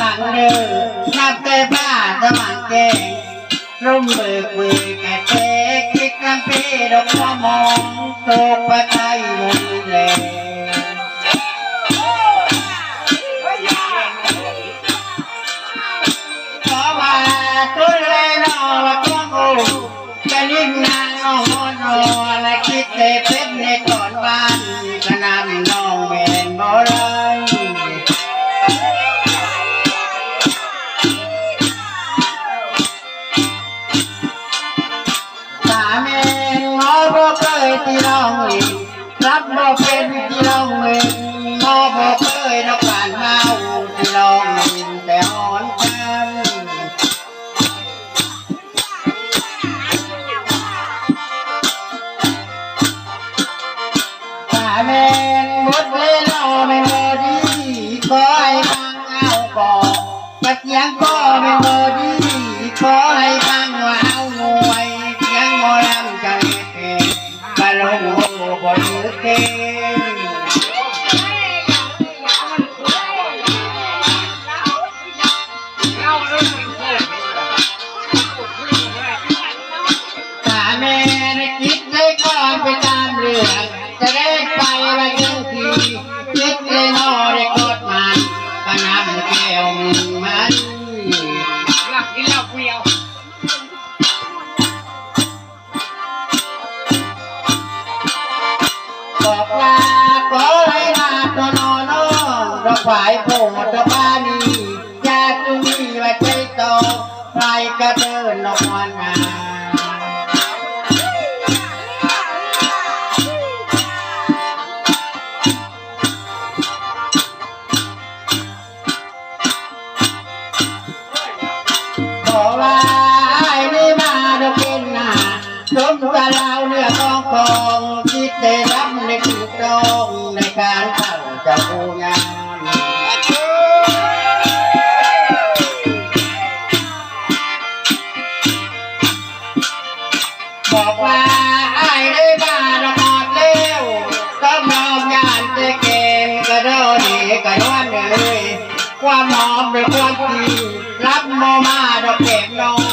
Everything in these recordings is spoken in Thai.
มังเด้อนับแต่บ้าสมังเก่งร่มเบิกเวกแก่เตกคิดกันเปดอกมะมองตกปะไตลงแรงขอว่าตุนเลยนอละ ที่น้เองรับมาเป็นที่น้องเองมอบ่เคยนับผ่านมาที่น้องมินแต่หอนกันตาแมงหมดเวลาไม่หมดดีคอยฟังเอาบอกกระเทียงก็ไม่หมด ตาแม่คิดได้ก่อนไปตามเรืองจะไไปไปทัทีคิดได้นอได้กดมันปนำแก้วมันหลักกิเหล้ยวบาก็ให้มาตันอนน้องดอกไม้โผล่ดอกบานี แขกเอา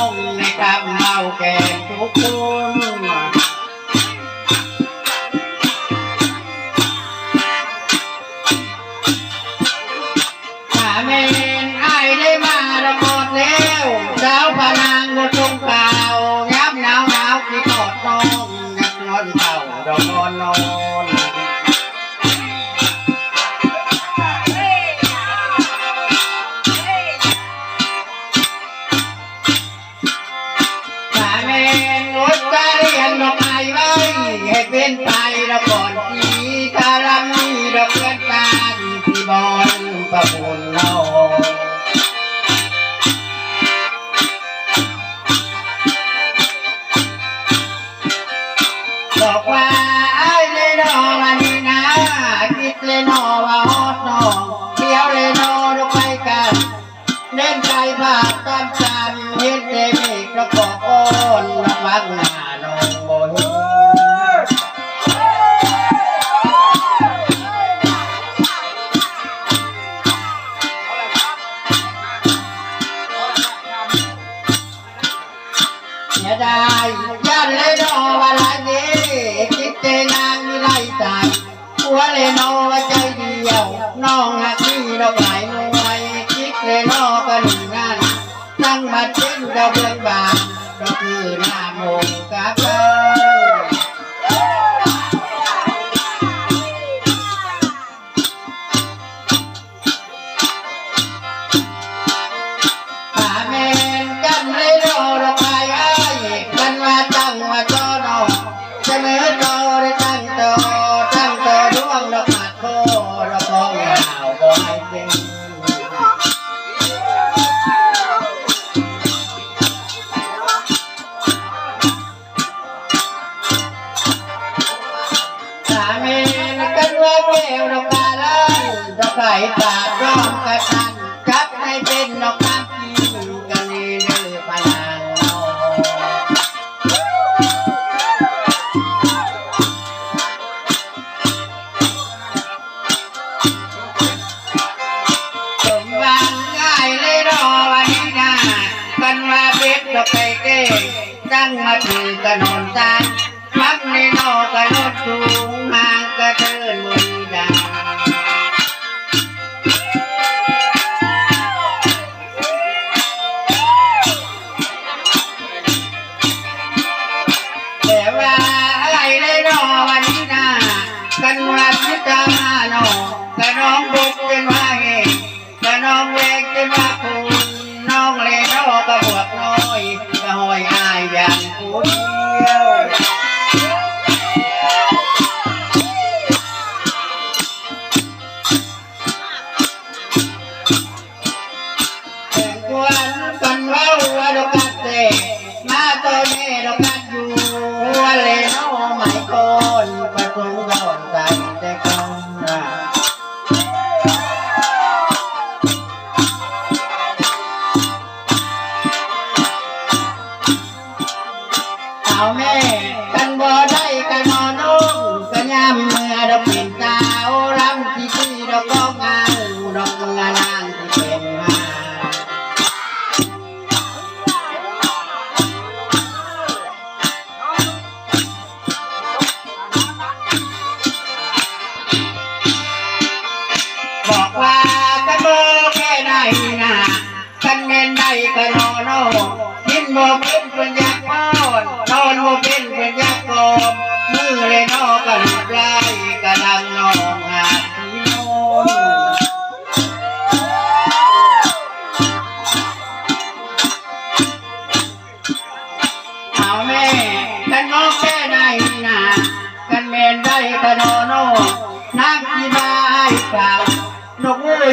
น้องหักที่เราไป ตั้งมาถือกระนอนตามักในนอกกระโดดสูงห่างกระเทินมือดาแต่ว่าอะไรได้รอวันนี้นากันว่าพิจารณาโนกระน้องบุกเป็นว่าเองกระน้องเวกเป็นว่าคุ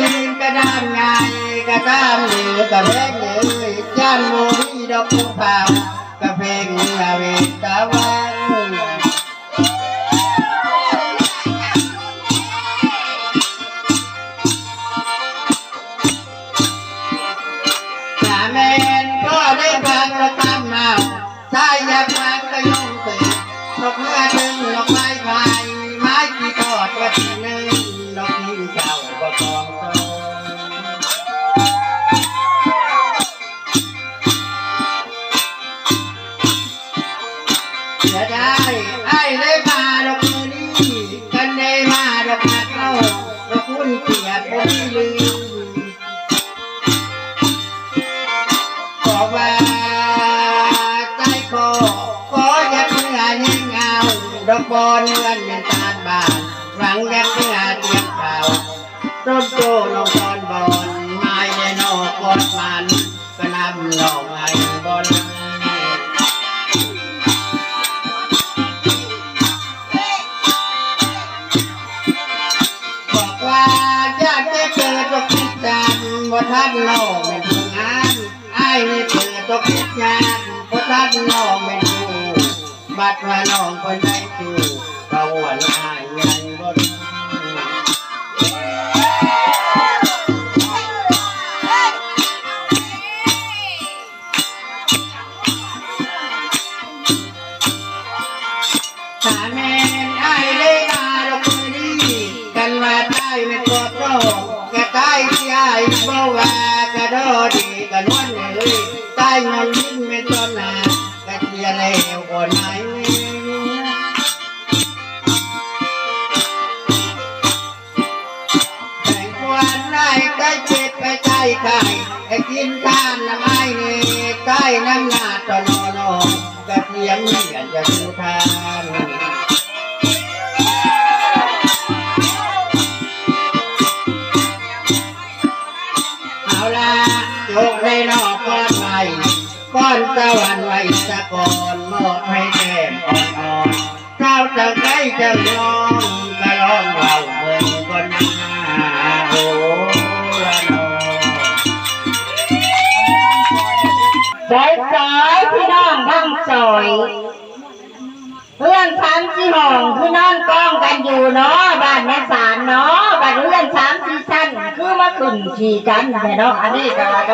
นกระดานไงกระดามเหลือกระเพงเลยย่านโมรีดอกกุเปล่ากระเพงเหลือเวตะวัน จะได้ไอ้ได้มาดอกมือนี้กันได้มาดอกนักเล่าดอกคุณเกียรติผมลืมบอกว่าใจคอขออยากเมื่อยิ่งเงาดอกบอลเงินเป็นตาบานหวังอยา นว่าท่านน้องเป็นผู้งานไอ้นี่เปิดตัวคิดงานว่าท่านน้องเป็นผู้บัดว่าน้องคนใด้จูก็วันอายยังบ่ บ่ว่ากะโดดีกะนวลเลยใต้เงินลิ้นไม่ต้นหนากะเทียแล้วก่อนไหนแต่งควรได้ใกล้เจ็บไปใกล้ไก่ไอ้กินข้ามน้ำไอ้นี่ใต้น้ำหนาตอนนองกะเทียมเหมือนจะดูทาน โยกให้นอกก้อนใหม่ก้อนตะวันไว้สะกอนมอบให้แก้มอ่อนๆเท้าจะใกล้จะร้องก็ร้องเบาเบิ่งก่อนนาโอ้ละนอซอยซอยพี่น้องทั้งซอยเพื่อนสามสี่ห้องคือนอนกองกันอยู่เนาะบ้านแม่สารเนาะบ้านเพื่อนสาม ต้นขี่กันแม่เนาะอันนี้ก็ว่โต